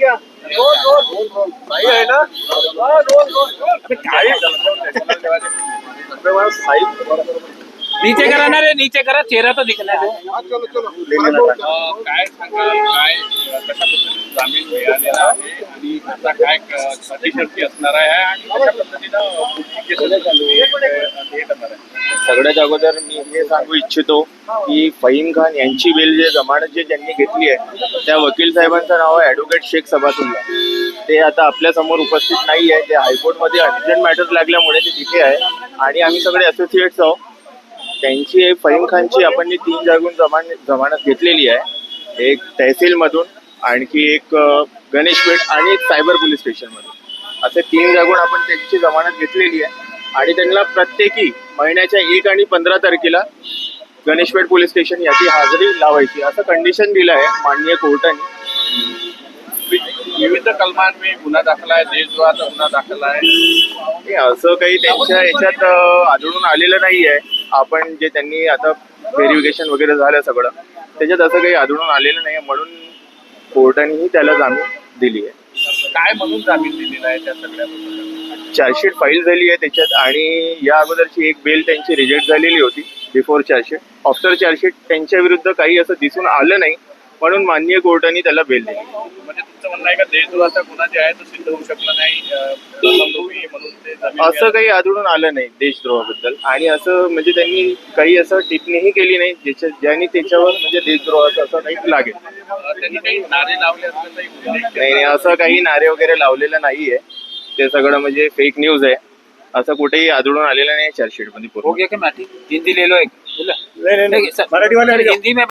गया। Role role role सही है ना? हाँ रोल रोल साइड नीचे करा ना रे नीचे करा चेहरा तो दिखना है। चलो चलो। अ, काय सांगाल काय? अ, कशा पद्धतीने जामीन मिळालेला आहे. आणि आता काय क- असणार आहे आणि कशा पद्धतीनं सगळ्यात अगोदर मी हे सांगू इच्छितो की फहीम खान यांची बेल जे जमानत जे ज्यांनी घेतली आहे त्या वकील साहेबांचं नाव आहे ॲडव्होकेट शेख सबातुल्ला ते आता आपल्यासमोर उपस्थित नाही आहे ते हायकोर्टमध्ये अर्जंट मॅटर लागल्यामुळे ते तिथे आहे. आणि आम्ही सगळे असोसिएट्स आहोत. त्यांची फहीम खानची आपण जी तीन जागून जमान जमानत घेतलेली आहे. एक तहसीलमधून आणखी एक गणेशपेठ आणि सायबर पोलीस स्टेशनमधून असे तीन जागून आपण त्यांची जमानत घेतलेली आहे. आणि त्यांना प्रत्येकी महिन्याच्या एक आणि पंधरा तारखेला गणेशपेठ पोलीस स्टेशन याची हाजरी लावायची. असं कंडिशन दिलं आहे माननीय कोर्टाने. विविध कलमांवर गुन्हा दाखल आहे देशद्रोहाचा गुन्हा दाखल आहे. असं काही त्यांच्या याच्यात आढळून आलेलं नाही आहे आपण जे त्यांनी आता व्हेरिफिकेशन वगैरे झालं सगळं त्याच्यात असं काही आढळून आलेलं नाही म्हणून कोर्टानेही त्याला जामीन दिली आहे. काय म्हणून जामीन दिलेला आहे त्या सगळ्या? चार्जशीट फाईल झाली आहे त्याच्यात आणि या अगोदरची एक बेल त्यांची रिजेक्ट झालेली होती बिफोर चार्जशीट आफ्टर चार्जशीट त्यांच्या विरुद्ध काही असं दिसून आलं नाही म्हणून माननीय कोर्टाने त्याला बेल दिली. म्हणजे तुमचं म्हणणं आहे का देशद्रोहाचा गुन्हा जे आहे तो सिद्ध होऊ शकला नाही अ, प्रथमदोषी म्हणून ते जामीन असं. काही आढळून आलं नाही देशद्रोहाबद्दल. आणि असं म्हणजे त्यांनी काही असं टिप्पणीही केली नाही ज्याच्या ज्याने त्याच्यावर म्हणजे देशद्रोहाचं असं काही लागेल. त्यांनी काही नारे लावले असल्याचाही उल्लेख केला. नाही नाही असं काही नारे वगैरे लावलेलं नाहीये. ते सगळं म्हणजे फेक न्यूज आहे. असं कुठेही आढळून आलेलं नाही चार्जशीटमध्ये हो पूर्ण. गया क्या माटी. हिंदी ले लो एक नहीं. नहीं नहीं, सर, मराठी वाले सर, हिंदी में